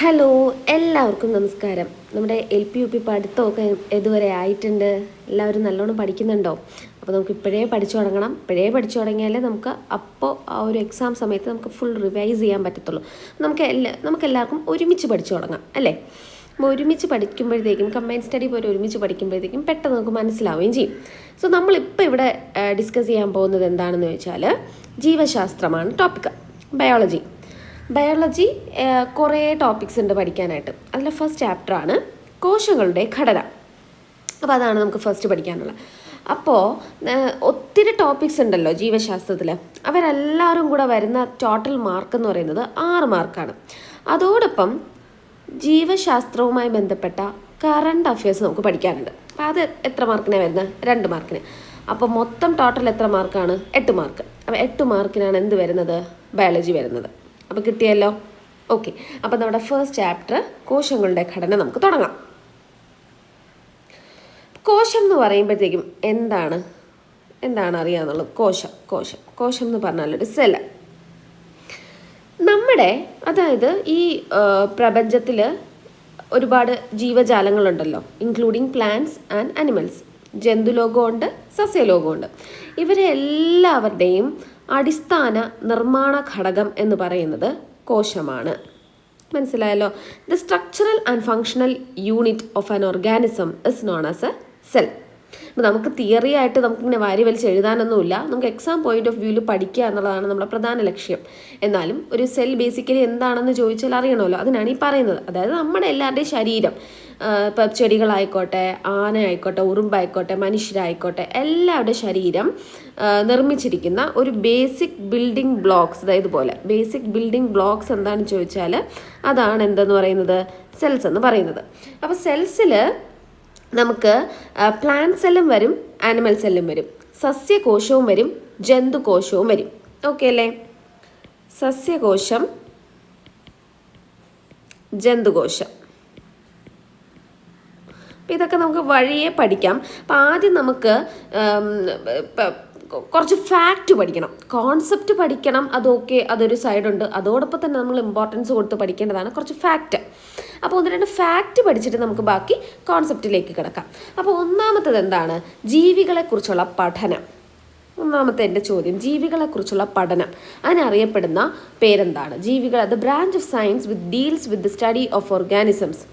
Hello എല്ലാവർക്കും നമസ്കാരം. നമ്മുടെ എൽ പി യു പി പഠിത്തമൊക്കെ ഇതുവരെ ആയിട്ടുണ്ട്. എല്ലാവരും നല്ലോണം പഠിക്കുന്നുണ്ടോ? അപ്പോൾ നമുക്ക് ഇപ്പോഴേ പഠിച്ചു തുടങ്ങണം. ഇപ്പോഴേ പഠിച്ചു തുടങ്ങിയാലേ നമുക്ക് അപ്പോൾ ആ ഒരു എക്സാം സമയത്ത് നമുക്ക് ഫുൾ റിവൈസ് ചെയ്യാൻ പറ്റത്തുള്ളൂ. നമുക്ക് എല്ലാ നമുക്ക് എല്ലാവർക്കും ഒരുമിച്ച് പഠിച്ചു തുടങ്ങാം അല്ലേ? അപ്പോൾ ഒരുമിച്ച് പഠിക്കുമ്പോഴത്തേക്കും കമ്പൈൻ സ്റ്റഡി പോലെ ഒരുമിച്ച് പഠിക്കുമ്പോഴത്തേക്കും പെട്ടെന്ന് നമുക്ക് മനസ്സിലാവുകയും ചെയ്യും. സോ നമ്മളിപ്പോൾ ഇവിടെ ഡിസ്കസ് ചെയ്യാൻ പോകുന്നത് എന്താണെന്ന് വെച്ചാൽ ജീവശാസ്ത്രമാണ് ടോപ്പിക് ബയോളജി ബയോളജി കുറേ ടോപ്പിക്സ് ഉണ്ട് പഠിക്കാനായിട്ട്. അതിൽ ഫസ്റ്റ് ചാപ്റ്ററാണ് കോശങ്ങളുടെ ഘടന. അപ്പോൾ അതാണ് നമുക്ക് ഫസ്റ്റ് പഠിക്കാനുള്ളത്. അപ്പോൾ ഒത്തിരി ടോപ്പിക്സ് ഉണ്ടല്ലോ ജീവശാസ്ത്രത്തിൽ അവരെല്ലാവരും കൂടെ വരുന്ന ടോട്ടൽ മാർക്ക് എന്ന് പറയുന്നത് ആറ് മാർക്കാണ് അതോടൊപ്പം ജീവശാസ്ത്രവുമായി ബന്ധപ്പെട്ട കറണ്ട് അഫയേഴ്സ് നമുക്ക് പഠിക്കാനുണ്ട്. അപ്പോൾ അത് എത്ര മാർക്കിനാണ് വരുന്നത് രണ്ട് മാർക്കിന് അപ്പോൾ മൊത്തം ടോട്ടൽ എത്ര മാർക്കാണ് എട്ട് മാർക്ക് അപ്പോൾ എട്ട് മാർക്കിനാണ് എന്ത് വരുന്നത്? ബയോളജി വരുന്നത്. അപ്പോൾ കിട്ടിയല്ലോ? ഓക്കെ അപ്പോൾ നമ്മുടെ ഫസ്റ്റ് ചാപ്റ്റർ കോശങ്ങളുടെ ഘടന നമുക്ക് തുടങ്ങാം. കോശം എന്ന് പറയുമ്പോഴത്തേക്കും എന്താണ്? എന്താണ് അറിയാന്നുള്ളത്? കോശം കോശം. കോശം എന്ന് പറഞ്ഞാൽ ഒരു സെൽ നമ്മുടെ അതായത് ഈ പ്രപഞ്ചത്തിൽ ഒരുപാട് ജീവജാലങ്ങളുണ്ടല്ലോ. ഇൻക്ലൂഡിങ് പ്ലാന്റ്സ് ആൻഡ് അനിമൽസ് ജന്തുലോകമുണ്ട് സസ്യലോകമുണ്ട്. ഇവരെ എല്ലാവരുടെയും അടിസ്ഥാന നിർമ്മാണ ഘടകം എന്ന് പറയുന്നത് കോശമാണ്. മനസ്സിലായല്ലോ? The structural and functional unit of an organism is known as a cell അപ്പോൾ നമുക്ക് തിയറി ആയിട്ട് നമുക്കിങ്ങനെ വാരി വലിച്ച് എഴുതാനൊന്നുമില്ല. നമുക്ക് എക്സാം പോയിന്റ് ഓഫ് വ്യൂവിൽ പഠിക്കുക എന്നുള്ളതാണ് നമ്മുടെ പ്രധാന ലക്ഷ്യം. എന്നാലും ഒരു സെൽ ബേസിക്കലി എന്താണെന്ന് ചോദിച്ചാൽ അറിയണമല്ലോ. അതിനാണ് ഈ പറയുന്നത്. അതായത് നമ്മുടെ എല്ലാവരുടെയും ശരീരം ഇപ്പം ചെടികളായിക്കോട്ടെ ആന ആയിക്കോട്ടെ ഉറുമ്പായിക്കോട്ടെ മനുഷ്യരായിക്കോട്ടെ എല്ലാവരുടെ ശരീരം നിർമ്മിച്ചിരിക്കുന്ന ഒരു ബേസിക് ബിൽഡിംഗ് ബ്ലോക്സ് അതായത് പോലെ ബേസിക് ബിൽഡിംഗ് ബ്ലോക്സ് എന്താണെന്ന് ചോദിച്ചാൽ അതാണ് എന്തെന്ന് പറയുന്നത്? സെൽസ് എന്ന് പറയുന്നത്. അപ്പോൾ സെൽസിൽ നമുക്ക് പ്ലാന്റ് സെല്ലും വരും ആനിമൽ സെല്ലും വരും. സസ്യകോശവും വരും ജന്തുകോശവും വരും. ഓക്കെ അല്ലേ? സസ്യകോശം ജന്തുകോശം. ഇതൊക്കെ നമുക്ക് വഴിയെ പഠിക്കാം. അപ്പം ആദ്യം നമുക്ക് കുറച്ച് ഫാക്റ്റ് പഠിക്കണം. കോൺസെപ്റ്റ് പഠിക്കണം അതൊക്കെ അതൊരു സൈഡുണ്ട് അതോടൊപ്പം തന്നെ നമ്മൾ ഇമ്പോർട്ടൻസ് കൊടുത്ത് പഠിക്കേണ്ടതാണ് കുറച്ച് ഫാക്റ്റ് അപ്പോൾ ഒന്ന് രണ്ട് ഫാക്റ്റ് പഠിച്ചിട്ട് നമുക്ക് ബാക്കി കോൺസെപ്റ്റിലേക്ക് കിടക്കാം. അപ്പോൾ ഒന്നാമത്തത് എന്താണ്? ജീവികളെക്കുറിച്ചുള്ള പഠനം. ഒന്നാമത്തെ എന്റെ ചോദ്യം ജീവികളെക്കുറിച്ചുള്ള പഠനം. അതിനറിയപ്പെടുന്ന പേരെന്താണ്? ജീവികൾ അത് branch of science with deals with the study of organisms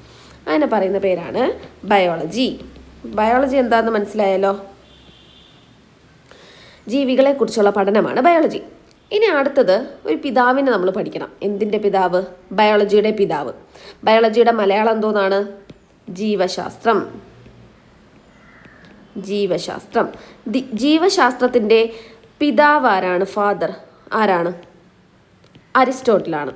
അതിനെ പറയുന്ന പേരാണ് ബയോളജി ബയോളജി എന്താണെന്ന് മനസ്സിലായല്ലോ? ജീവികളെക്കുറിച്ചുള്ള പഠനമാണ് ബയോളജി ഇനി അടുത്തത് ഒരു പിതാവിനെ നമ്മൾ പഠിക്കണം. എന്തിന്റെ പിതാവ്? ബയോളജിയുടെ പിതാവ്. ബയോളജിയുടെ മലയാളം എന്തോന്നാണ്? ജീവശാസ്ത്രം. ജീവശാസ്ത്രം. ജീവശാസ്ത്രത്തിന്റെ പിതാവ് ആരാണ്? ഫാദർ ആരാണ്? അരിസ്റ്റോട്ടിലാണ്.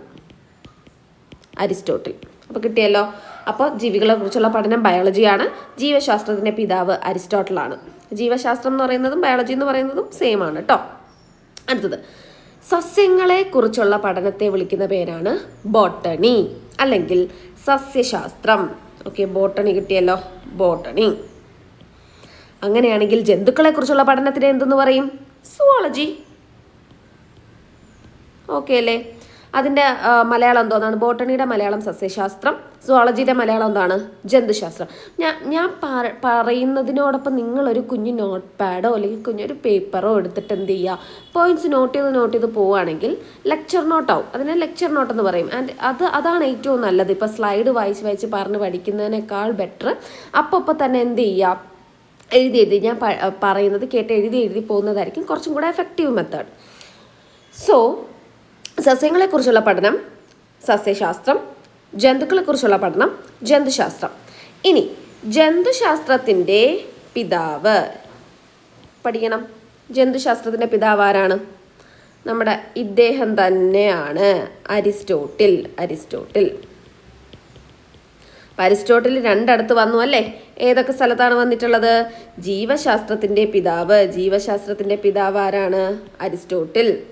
അരിസ്റ്റോട്ടിൽ. അപ്പോൾ കിട്ടിയല്ലോ. അപ്പോൾ ജീവികളെക്കുറിച്ചുള്ള പഠനം ബയോളജിയാണ് ജീവശാസ്ത്രത്തിന്റെ പിതാവ് അരിസ്റ്റോട്ടിലാണ്. ജീവശാസ്ത്രം എന്ന് പറയുന്നതും ബയോളജി എന്ന് പറയുന്നതും സെയിം ആണ് കേട്ടോ അടുത്തത്. സസ്യങ്ങളെ കുറിച്ചുള്ള പഠനത്തെ വിളിക്കുന്ന പേരാണ് ബോട്ടണി അല്ലെങ്കിൽ സസ്യശാസ്ത്രം. ഓക്കെ ബോട്ടണി കിട്ടിയല്ലോ. ബോട്ടണി. അങ്ങനെയാണെങ്കിൽ ജന്തുക്കളെ കുറിച്ചുള്ള പഠനത്തിന് എന്തെന്ന് പറയും? സുവോളജി ഓക്കെ അല്ലേ? അതിന്റെ മലയാളം എന്തോന്നാണ് ബോട്ടണിയുടെ മലയാളം സസ്യശാസ്ത്രം സുവോളജിയുടെ മലയാളം എന്താണ്? ജന്തുശാസ്ത്രം. ഞാൻ ഞാൻ പറയുന്നതിനോടൊപ്പം നിങ്ങളൊരു കുഞ്ഞു നോട്ട് പാഡോ അല്ലെങ്കിൽ കുഞ്ഞൊരു പേപ്പറോ എടുത്തിട്ട് എന്ത് ചെയ്യുക പോയിന്റ്സ് നോട്ട് ചെയ്ത് നോട്ട് ചെയ്ത് പോവുകയാണെങ്കിൽ ലെക്ചർ നോട്ടാവും അതിനെ ലെക്ചർ നോട്ട് എന്ന് പറയും. ആൻഡ് അത് അതാണ് ഏറ്റവും നല്ലത്. ഇപ്പോൾ സ്ലൈഡ് വായിച്ച് വായിച്ച് പറഞ്ഞ് പഠിക്കുന്നതിനേക്കാൾ ബെറ്റർ അപ്പോൾ തന്നെ എന്ത് ചെയ്യുക എഴുതി എഴുതി. ഞാൻ പറയുന്നത് കേട്ട് എഴുതി എഴുതി പോകുന്നതായിരിക്കും കുറച്ചും കൂടെ എഫക്റ്റീവ് മെത്തേഡ് സോ സസ്യങ്ങളെക്കുറിച്ചുള്ള പഠനം സസ്യശാസ്ത്രം ജന്തുക്കളെക്കുറിച്ചുള്ള പഠനം ജന്തുശാസ്ത്രം. ഇനി ജന്തുശാസ്ത്രത്തിന്റെ പിതാവ്. പഠിക്കണം. ജന്തുശാസ്ത്രത്തിന്റെ പിതാവ് ആരാണ്? നമ്മുടെ ഇദ്ദേഹം തന്നെയാണ്. Aristotle Aristotle. അരിസ്റ്റോട്ടിൽ രണ്ടടുത്ത് വന്നു അല്ലേ? ഏതൊക്കെ സ്ഥലത്താണ് വന്നിട്ടുള്ളത്? ജീവശാസ്ത്രത്തിന്റെ പിതാവ്. ജീവശാസ്ത്രത്തിന്റെ പിതാവ് ആരാണ്? അരിസ്റ്റോട്ടിൽ.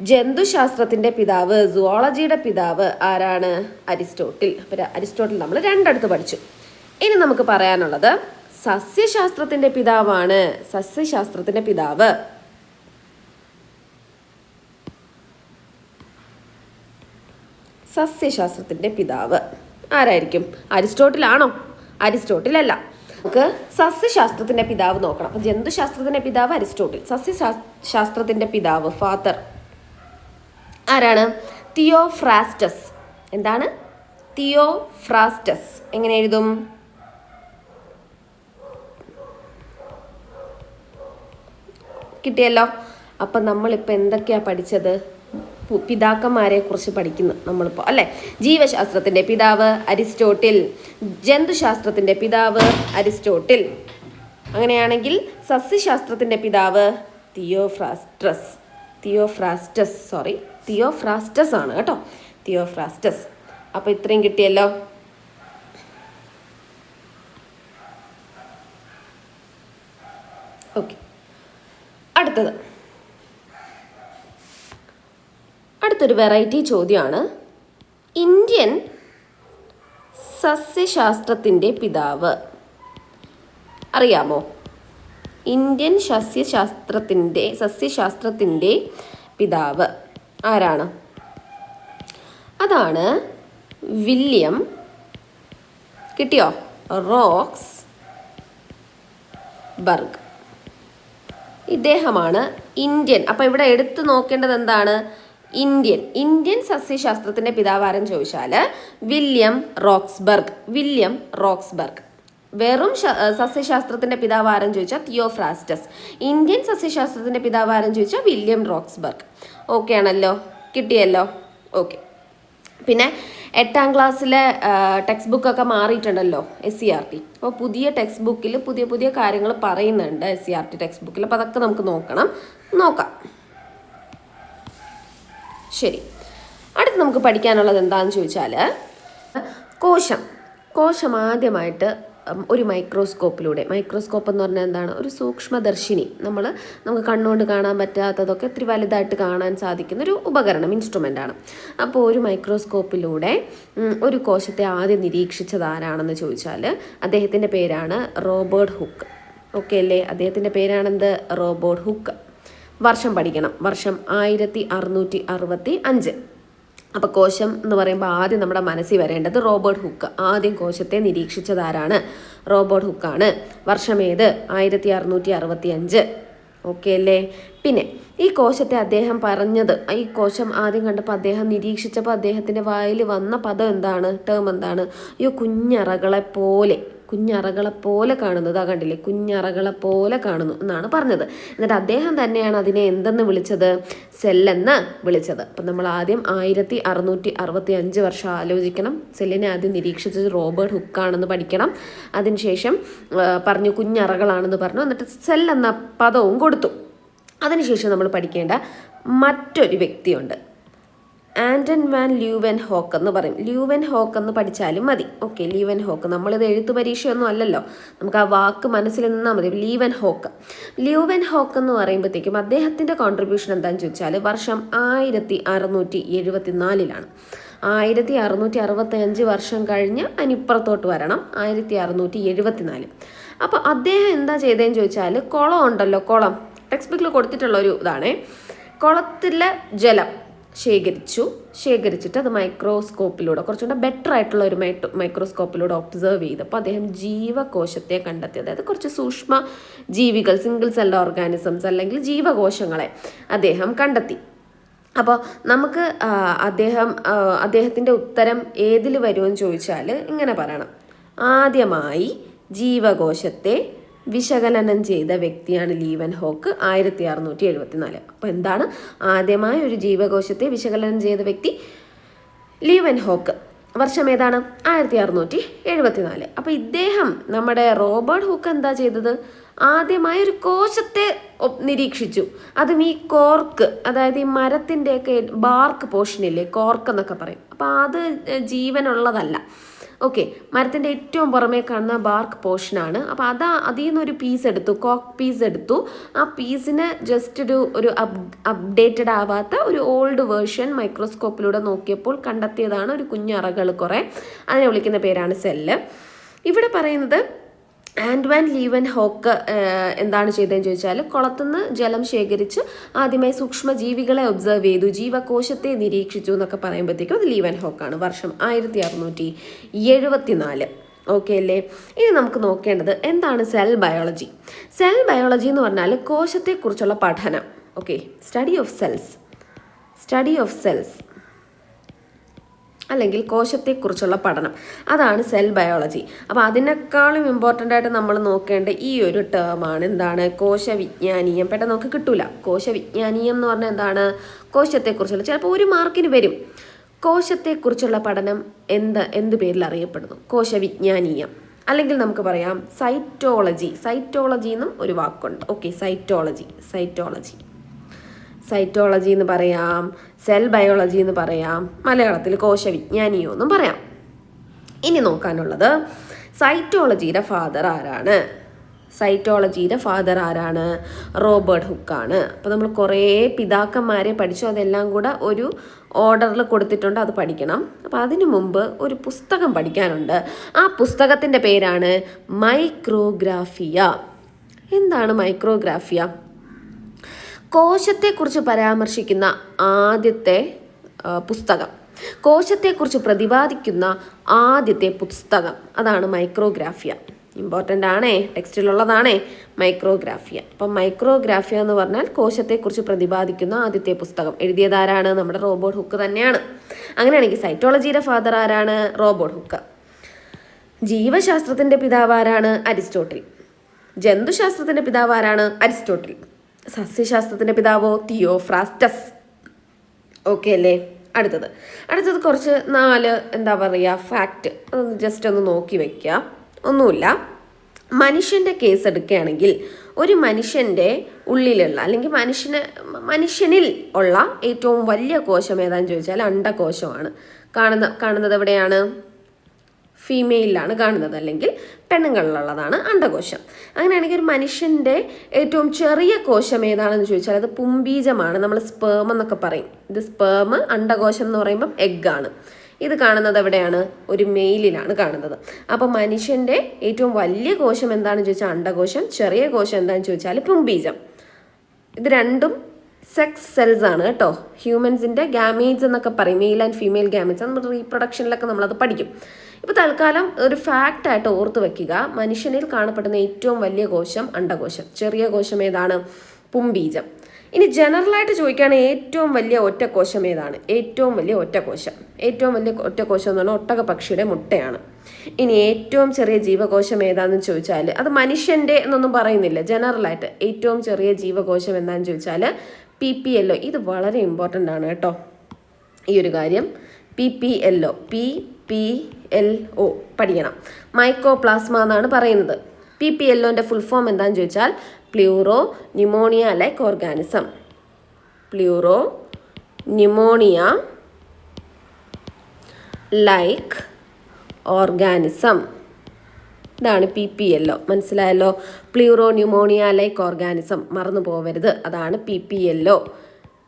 ജന്തുശാസ്ത്രത്തിന്റെ പിതാവ് സുവോളജിയുടെ പിതാവ് ആരാണ്? അരിസ്റ്റോട്ടിൽ. അപ്പം അരിസ്റ്റോട്ടിൽ നമ്മൾ രണ്ടടുത്ത് പഠിച്ചു. ഇനി നമുക്ക് പറയാനുള്ളത് സസ്യശാസ്ത്രത്തിന്റെ പിതാവാണ്. സസ്യശാസ്ത്രത്തിന്റെ പിതാവ്. സസ്യശാസ്ത്രത്തിന്റെ പിതാവ് ആരായിരിക്കും? അരിസ്റ്റോട്ടിലാണോ? അരിസ്റ്റോട്ടിലല്ല. നമുക്ക് സസ്യശാസ്ത്രത്തിന്റെ പിതാവ് നോക്കണം. അപ്പം ജന്തുശാസ്ത്രത്തിന്റെ പിതാവ് അരിസ്റ്റോട്ടിൽ. സസ്യശാസ്ത്രത്തിന്റെ പിതാവ് ഫാദർ. ആരാണ്? തിയോഫ്രാസ്റ്റസ്. എന്താണ്? തിയോഫ്രാസ്റ്റസ്. എങ്ങനെ എഴുതും? കിട്ടിയല്ലോ. അപ്പം നമ്മളിപ്പോൾ എന്തൊക്കെയാ പഠിച്ചത്? പിതാക്കന്മാരെ കുറിച്ച് പഠിക്കുന്നു നമ്മളിപ്പോൾ അല്ലേ? ജീവശാസ്ത്രത്തിന്റെ പിതാവ് അരിസ്റ്റോട്ടിൽ. ജന്തുശാസ്ത്രത്തിന്റെ പിതാവ് അരിസ്റ്റോട്ടിൽ. അങ്ങനെയാണെങ്കിൽ സസ്യശാസ്ത്രത്തിന്റെ പിതാവ് തിയോഫ്രാസ്ട്രസ് തിയോഫ്രാസ്റ്റസ് സോറി തിയോഫ്രാസ്റ്റസ് ആണ് കേട്ടോ. തിയോഫ്രാസ്റ്റസ്. അപ്പോൾ ഇത്രയും കിട്ടിയല്ലോ. ഓക്കെ അടുത്തത്. അടുത്തൊരു വെറൈറ്റി ചോദ്യമാണ്. ഇന്ത്യൻ സസ്യശാസ്ത്രത്തിന്റെ പിതാവ്. അറിയാമോ? ഇന്ത്യൻ സസ്യശാസ്ത്രത്തിന്റെ സസ്യശാസ്ത്രത്തിന്റെ പിതാവ് ആരാണ്? അതാണ് വില്യം കിട്ടിയോ? Roxburgh. ഇദ്ദേഹമാണ് ഇന്ത്യൻ. അപ്പോൾ ഇവിടെ എടുത്തു നോക്കേണ്ടത് എന്താണ്? ഇന്ത്യൻ. ഇന്ത്യൻ സസ്യശാസ്ത്രത്തിന്റെ പിതാവാരം ചോദിച്ചാൽ വില്യം റോക്സ്ബർഗ്. William Roxburgh. വെറും സസ്യശാസ്ത്രത്തിന്റെ പിതാവ് ആരെന്ന് ചോദിച്ചാൽ തിയോഫ്രാസ്റ്റസ്. ഇന്ത്യൻ സസ്യശാസ്ത്രത്തിന്റെ പിതാവ് ആരെന്ന് ചോദിച്ചാൽ വില്യം റോക്സ്ബർഗ്. ഓക്കെ ആണല്ലോ? കിട്ടിയല്ലോ? ഓക്കെ പിന്നെ എട്ടാം ക്ലാസ്സിലെ ടെക്സ്റ്റ് ബുക്കൊക്കെ മാറിയിട്ടുണ്ടല്ലോ എസ് സി ആർ ടി അപ്പോൾ പുതിയ ടെക്സ്റ്റ് ബുക്കിൽ പുതിയ പുതിയ കാര്യങ്ങൾ പറയുന്നുണ്ട് S C R T text ബുക്കിൽ അപ്പോൾ അതൊക്കെ നമുക്ക് നോക്കണം. നോക്കാം. ശരി. അടുത്ത് നമുക്ക് പഠിക്കാനുള്ളത് എന്താണെന്ന് ചോദിച്ചാൽ കോശം. കോശം ആദ്യമായിട്ട് ഒരു മൈക്രോസ്കോപ്പിലൂടെ. മൈക്രോസ്കോപ്പ് എന്ന് പറഞ്ഞാൽ എന്താണ്? ഒരു സൂക്ഷ്മദർശിനി. നമ്മൾ നമുക്ക് കണ്ണുകൊണ്ട് കാണാൻ പറ്റാത്തതൊക്കെ ഇത്തിരി വലുതായിട്ട് കാണാൻ സാധിക്കുന്ന ഒരു ഉപകരണം ഇൻസ്ട്രുമെന്റ് ആണ്. അപ്പോൾ ഒരു മൈക്രോസ്കോപ്പിലൂടെ ഒരു കോശത്തെ ആദ്യം നിരീക്ഷിച്ചത് ആരാണെന്ന് ചോദിച്ചാൽ അദ്ദേഹത്തിന്റെ പേരാണ് റോബർട്ട് ഹുക്ക്. ഓക്കെ അല്ലേ? അദ്ദേഹത്തിന്റെ പേരാണെന്ത്? Robert Hooke. വർഷം പഠിക്കണം. വർഷം ആയിരത്തി അറുന്നൂറ്റി അറുപത്തി അഞ്ച്. അപ്പോൾ കോശം എന്ന് പറയുമ്പോൾ ആദ്യം നമ്മുടെ മനസ്സിൽ വരേണ്ടത് റോബർട്ട് ഹുക്ക്. ആദ്യം കോശത്തെ നിരീക്ഷിച്ചതാരാണ് റോബർട്ട് ഹുക്കാണ് വർഷം ഏത്? ആയിരത്തി അറുന്നൂറ്റി അറുപത്തി അഞ്ച് ഓക്കെ അല്ലേ? പിന്നെ ഈ കോശത്തെ അദ്ദേഹം പറഞ്ഞത് ഈ കോശം ആദ്യം കണ്ടപ്പോൾ അദ്ദേഹം നിരീക്ഷിച്ചപ്പോൾ അദ്ദേഹത്തിന്റെ വായിൽ വന്ന പദം എന്താണ്? ടേം എന്താണ്? അയ്യോ കുഞ്ഞറകളെ പോലെ. കുഞ്ഞറകളെ പോലെ കാണുന്നു ഇതാ കണ്ടില്ലേ? കുഞ്ഞറകളെ പോലെ കാണുന്നു എന്നാണ് പറഞ്ഞത്. എന്നിട്ട് അദ്ദേഹം തന്നെയാണ് അതിനെ എന്തെന്ന് വിളിച്ചത്? സെല്ലെന്ന് വിളിച്ചത്. അപ്പം നമ്മൾ ആദ്യം ആയിരത്തി അറുന്നൂറ്റി അറുപത്തി അഞ്ച് വർഷം ആലോചിക്കണം. സെല്ലിനെ ആദ്യം നിരീക്ഷിച്ചത് റോബർട്ട് ഹുക്കാണെന്ന് പഠിക്കണം. അതിനുശേഷം ആ, പറഞ്ഞു കുഞ്ഞറകളാണെന്ന് പറഞ്ഞു. എന്നിട്ട് സെൽ എന്ന പദവും കൊടുത്തു. അതിനുശേഷം നമ്മൾ പഠിക്കേണ്ട മറ്റൊരു വ്യക്തിയുണ്ട്. ആൻഡൻ വാൻ ലൂവൻ ഹോക്ക് എന്ന് പറയും. ലൂവൻ ഹോക്ക് എന്ന് പഠിച്ചാലും മതി. ഓക്കെ ലീവൻ ഹോക്ക് നമ്മളിത് എഴുത്തു പരീക്ഷയൊന്നും അല്ലല്ലോ. നമുക്ക് ആ വാക്ക് മനസ്സിൽ നിന്നാൽ മതി. ലീവൻ ഹോക്ക് ലൂവൻ ഹോക്ക് എന്ന് പറയുമ്പോഴത്തേക്കും അദ്ദേഹത്തിന്റെ കോൺട്രിബ്യൂഷൻ എന്താണെന്ന് ചോദിച്ചാൽ വർഷം ആയിരത്തി അറുന്നൂറ്റി എഴുപത്തി നാലിലാണ് ആയിരത്തി അറുന്നൂറ്റി അറുപത്തി അഞ്ച് വർഷം കഴിഞ്ഞ് അതിനിപ്പുറത്തോട്ട് വരണം. ആയിരത്തി അറുന്നൂറ്റി എഴുപത്തി നാല് അപ്പോൾ അദ്ദേഹം എന്താ ചെയ്തതെന്ന് ചോദിച്ചാൽ കുളം ഉണ്ടല്ലോ കുളം. ടെക്സ്റ്റ് ബുക്കിൽ കൊടുത്തിട്ടുള്ള ഒരു ഇതാണേ. കുളത്തിലെ ജലം. ശേഖരിച്ചു. ശേഖരിച്ചിട്ട് അത് മൈക്രോസ്കോപ്പിലൂടെ കുറച്ചുകൂടെ ബെറ്റർ ആയിട്ടുള്ള ഒരു മൈക്രോ മൈക്രോസ്കോപ്പിലൂടെ ഒബ്സർവ് ചെയ്തപ്പോൾ അദ്ദേഹം ജീവകോശത്തെ കണ്ടെത്തി. അതായത് കുറച്ച് സൂക്ഷ്മ ജീവികൾ സിംഗിൾ സെൽ ഓർഗാനിസംസ് അല്ലെങ്കിൽ ജീവകോശങ്ങളെ അദ്ദേഹം കണ്ടെത്തി. അപ്പോൾ നമുക്ക് അദ്ദേഹം അദ്ദേഹത്തിന്റെ ഉത്തരം ഏതിൽ വരുമെന്ന് ചോദിച്ചാൽ ഇങ്ങനെ പറയണം. ആദ്യമായി ജീവകോശത്തെ വിശകലനം ചെയ്ത വ്യക്തിയാണ് ലീവൻ ഹോക്ക് ആയിരത്തി അറുന്നൂറ്റി എഴുപത്തി നാല് അപ്പോൾ എന്താണ്? ആദ്യമായ ഒരു ജീവകോശത്തെ വിശകലനം ചെയ്ത വ്യക്തി ലീവൻ ഹോക്ക്. വർഷം ഏതാണ്? ആയിരത്തി അറുന്നൂറ്റി എഴുപത്തിനാല് അപ്പോൾ ഇദ്ദേഹം നമ്മുടെ റോബർട്ട് ഹുക്ക് എന്താ ചെയ്തത്? ആദ്യമായി ഒരു കോശത്തെ നിരീക്ഷിച്ചു. അതും ഈ കോർക്ക് അതായത് ഈ മരത്തിന്റെയൊക്കെ ബാർക്ക് പോർഷനില്ലേ കോർക്ക് എന്നൊക്കെ പറയും. അപ്പോൾ അത് ജീവനുള്ളതല്ല. ഓക്കെ മരത്തിന്റെ ഏറ്റവും പുറമേ കാണുന്ന ബാർക്ക് പോർഷനാണ് അപ്പോൾ അതാ അതിൽ നിന്നൊരു പീസ് എടുത്തു കോക്ക് പീസ് എടുത്തു. ആ പീസിന് ജസ്റ്റ് ഒരു ഒരു അപ് അപ്ഡേറ്റഡ് ആവാത്ത ഒരു ഓൾഡ് വേർഷൻ മൈക്രോസ്കോപ്പിലൂടെ നോക്കിയപ്പോൾ കണ്ടെത്തിയതാണ് ഒരു കുഞ്ഞറകൾ കുറേ. അതിനെ വിളിക്കുന്ന പേരാണ് സെല്ല് ഇവിടെ പറയുന്നത് ആൻഡ് ലീവൻ ഹോക്ക് എന്താണ് ചെയ്തതെന്ന് ചോദിച്ചാൽ കുളത്തുനിന്ന് ജലം ശേഖരിച്ച് ആദ്യമായി സൂക്ഷ്മജീവികളെ ഒബ്സർവ് ചെയ്തു. ജീവകോശത്തെ നിരീക്ഷിച്ചു എന്നൊക്കെ പറയുമ്പോഴത്തേക്കും അത് ലീവൻ ഹോക്കാണ് വർഷം ആയിരത്തി അറുന്നൂറ്റി എഴുപത്തിനാല് ഓക്കെ അല്ലേ? ഇനി നമുക്ക് നോക്കേണ്ടത് എന്താണ് സെൽ ബയോളജി സെൽ ബയോളജി എന്ന് പറഞ്ഞാൽ കോശത്തെക്കുറിച്ചുള്ള പഠനം. Okay study of cells study of cells അല്ലെങ്കിൽ കോശത്തെക്കുറിച്ചുള്ള പഠനം. അതാണ് സെൽ ബയോളജി അപ്പോൾ അതിനേക്കാളും ഇമ്പോർട്ടന്റ് ആയിട്ട് നമ്മൾ നോക്കേണ്ട ഈ ഒരു ടേമാണ് എന്താണ്? കോശവിജ്ഞാനീയം. പെട്ടെന്ന് നമുക്ക് കിട്ടൂല. കോശവിജ്ഞാനീയം എന്ന് പറഞ്ഞാൽ എന്താണ്? കോശത്തെക്കുറിച്ചുള്ള. ചിലപ്പോൾ ഒരു മാർക്കിന് വരും. കോശത്തെക്കുറിച്ചുള്ള പഠനം എന്ത് എന്ത് പേരിൽ അറിയപ്പെടുന്നു? കോശവിജ്ഞാനീയം. അല്ലെങ്കിൽ നമുക്ക് പറയാം സൈറ്റോളജി സൈറ്റോളജി എന്നും ഒരു വാക്കുണ്ട്. ഓക്കെ സൈറ്റോളജി സൈറ്റോളജി സൈറ്റോളജി എന്ന് പറയാം സെൽ ബയോളജി എന്ന് പറയാം മലയാളത്തിൽ കോശവിജ്ഞാനിയോ എന്നും പറയാം. ഇനി നോക്കാനുള്ളത് സൈറ്റോളജിയുടെ ഫാദർ ആരാണ്? സൈറ്റോളജിയുടെ ഫാദർ ആരാണ്? റോബർട്ട് ഹുക്കാണ് അപ്പോൾ നമ്മൾ കുറേ പിതാക്കന്മാരെ പഠിച്ചു അതെല്ലാം കൂടെ ഒരു ഓർഡറിൽ കൊടുത്തിട്ടുണ്ട് അത് പഠിക്കണം. അപ്പോൾ അതിനു മുമ്പ് ഒരു പുസ്തകം പഠിക്കാനുണ്ട്. ആ പുസ്തകത്തിന്റെ പേരാണ് മൈക്രോഗ്രാഫിയ. എന്താണ് മൈക്രോഗ്രാഫിയ? കോശത്തെക്കുറിച്ച് പരാമർശിക്കുന്ന ആദ്യത്തെ പുസ്തകം. കോശത്തെക്കുറിച്ച് പ്രതിപാദിക്കുന്ന ആദ്യത്തെ പുസ്തകം. അതാണ് മൈക്രോഗ്രാഫിയ. ഇമ്പോർട്ടന്റ് ആണേ ടെക്സ്റ്റിലുള്ളതാണേ മൈക്രോഗ്രാഫിയ. അപ്പം മൈക്രോഗ്രാഫിയ എന്ന് പറഞ്ഞാൽ കോശത്തെക്കുറിച്ച് പ്രതിപാദിക്കുന്ന ആദ്യത്തെ പുസ്തകം. എഴുതിയതാരാണ്? നമ്മുടെ റോബോട്ട് ഹുക്ക് തന്നെയാണ്. അങ്ങനെയാണെങ്കിൽ സൈറ്റോളജിയുടെ ഫാദർ ആരാണ്? Robert Hooke. ജീവശാസ്ത്രത്തിന്റെ പിതാവ് ആരാണ്? അരിസ്റ്റോട്ടിൽ. ജന്തുശാസ്ത്രത്തിന്റെ പിതാവ് ആരാണ്? അരിസ്റ്റോട്ടിൽ. സസ്യശാസ്ത്രത്തിന്റെ പിതാവോ തിയോഫ്രാസ്റ്റസ്. ഓക്കെ അല്ലേ? അടുത്തത്. അടുത്തത് കുറച്ച് നാല് എന്താ പറയുക ഫാക്റ്റ് അതൊന്ന് ജസ്റ്റ് ഒന്ന് നോക്കി വയ്ക്കുക ഒന്നുമില്ല മനുഷ്യന്റെ കേസ് എടുക്കുകയാണെങ്കിൽ ഒരു മനുഷ്യന്റെ ഉള്ളിലുള്ള അല്ലെങ്കിൽ മനുഷ്യന് മനുഷ്യനിൽ ഉള്ള ഏറ്റവും വലിയ കോശം ഏതാണെന്ന് ചോദിച്ചാൽ അണ്ടകോശമാണ് കാണുന്ന കാണുന്നത് എവിടെയാണ്? ഫീമെയിലാണ് കാണുന്നത് അല്ലെങ്കിൽ പെണ്ണുങ്ങളിലുള്ളതാണ് അണ്ടകോശം അങ്ങനെയാണെങ്കിൽ ഒരു മനുഷ്യന്റെ ഏറ്റവും ചെറിയ കോശം ഏതാണെന്ന് ചോദിച്ചാൽ അത് പുംബീജമാണ്. നമ്മൾ സ്പേം എന്നൊക്കെ പറയും. ഇത് സ്പേം അണ്ടകോശം എന്ന് പറയുമ്പം എഗ്ഗാണ് ഇത് കാണുന്നത് എവിടെയാണ്? ഒരു മെയിലിലാണ് കാണുന്നത്. അപ്പോൾ മനുഷ്യന്റെ ഏറ്റവും വലിയ കോശം എന്താണെന്ന് ചോദിച്ചാൽ അണ്ടകോശം ചെറിയ കോശം എന്താണെന്ന് ചോദിച്ചാൽ പുംബീജം. ഇത് രണ്ടും സെക്സ് സെൽസ് ആണ് കേട്ടോ. ഹ്യൂമൻസിന്റെ ഗാമേജ് എന്നൊക്കെ പറയും. മെയിൽ ആൻഡ് ഫീമെയിൽ ഗാമേജ് നമ്മൾ റീപ്രൊഡക്ഷനിലൊക്കെ നമ്മളത് പഠിക്കും. ഇപ്പോൾ തൽക്കാലം ഒരു ഫാക്റ്റായിട്ട് ഓർത്ത് വെക്കുക. മനുഷ്യനിൽ കാണപ്പെടുന്ന ഏറ്റവും വലിയ കോശം അണ്ടകോശം ചെറിയ കോശം ഏതാണ്? പുംബീജം. ഇനി ജനറലായിട്ട് ചോദിക്കുകയാണെങ്കിൽ ഏറ്റവും വലിയ ഒറ്റക്കോശം ഏതാണ്? ഏറ്റവും വലിയ ഒറ്റക്കോശം. ഏറ്റവും വലിയ ഒറ്റക്കോശം എന്ന് പറഞ്ഞാൽ ഒട്ടക പക്ഷിയുടെ മുട്ടയാണ്. ഇനി ഏറ്റവും ചെറിയ ജീവകോശം ഏതാണെന്ന് ചോദിച്ചാൽ അത് മനുഷ്യന്റെ എന്നൊന്നും പറയുന്നില്ല. ജനറലായിട്ട് ഏറ്റവും ചെറിയ ജീവകോശം എന്താണെന്ന് ചോദിച്ചാൽ പി പി എൽ ഒ ഇത് വളരെ ഇമ്പോർട്ടന്റ് ആണ് കേട്ടോ. ഈ ഒരു കാര്യം P P L O P P L O പഠിക്കണം. മൈക്കോപ്ലാസ്മ എന്നാണ് പറയുന്നത്. പി പി എൽ ഒന്റെ ഫുൾ ഫോം എന്താണെന്ന് ചോദിച്ചാൽ pleuro pneumonia like organism pleuro pneumonia like organism ഇതാണ് പി പി ഒ മനസ്സിലായല്ലോ? പ്ലൂറോ ന്യൂമോണിയ ലൈക്ക് ഓർഗാനിസം മറന്നു പോവരുത്. അതാണ് P P O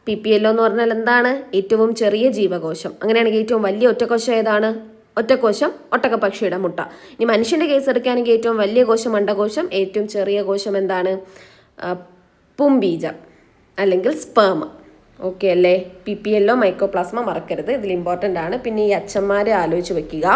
P P O എന്ന് പറഞ്ഞാൽ എന്താണ്? ഏറ്റവും ചെറിയ ജീവകോശം. അങ്ങനെയാണെങ്കിൽ ഏറ്റവും വലിയ ഒറ്റകോശം ഏതാണ്? ഒറ്റക്കോശം ഒട്ടകപ്പക്ഷിയുടെ മുട്ട. ഇനി മനുഷ്യന്റെ കേസ് എടുക്കുകയാണെങ്കിൽ ഏറ്റവും വലിയ കോശം അണ്ടകോശം ഏറ്റവും ചെറിയ കോശം എന്താണ്? പുംബീജം അല്ലെങ്കിൽ സ്പേമ ഓക്കെ അല്ലേ? P P L O mycoplasma മറക്കരുത്. ഇതിൽ ഇമ്പോർട്ടന്റ് ആണ്. പിന്നെ ഈ അച്ഛന്മാരെ ആലോചിച്ച് വെക്കുക.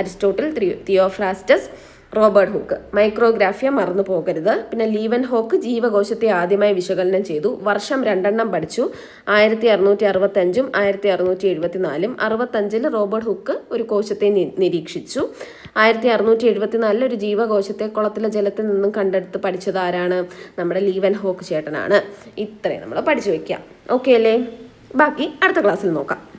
Aristotle Theophrastus Robert Hooke. Micrographia മറന്നു പോകരുത്. പിന്നെ ലീവൻ ഹോക്ക് ജീവകോശത്തെ ആദ്യമായി വിശകലനം ചെയ്തു. വർഷം രണ്ടെണ്ണം പഠിച്ചു. ആയിരത്തി അറുന്നൂറ്റി അറുപത്തഞ്ചും ആയിരത്തി അറുന്നൂറ്റി എഴുപത്തിനാലും അറുപത്തഞ്ചിൽ റോബർട്ട് ഹുക്ക് ഒരു കോശത്തെ നിരീക്ഷിച്ചു. ആയിരത്തി അറുന്നൂറ്റി എഴുപത്തിനാലിൽ ഒരു ജീവകോശത്തെ കുളത്തിലെ ജലത്തിൽ നിന്നും കണ്ടെടുത്ത് പഠിച്ചത് ആരാണ്? നമ്മുടെ ലീവൻ ഹോക്ക് ചേട്ടനാണ്. ഇത്രയും നമ്മൾ പഠിച്ചു വെക്കാം. ഓക്കെ അല്ലേ? ബാക്കി അടുത്ത ക്ലാസ്സിൽ നോക്കാം.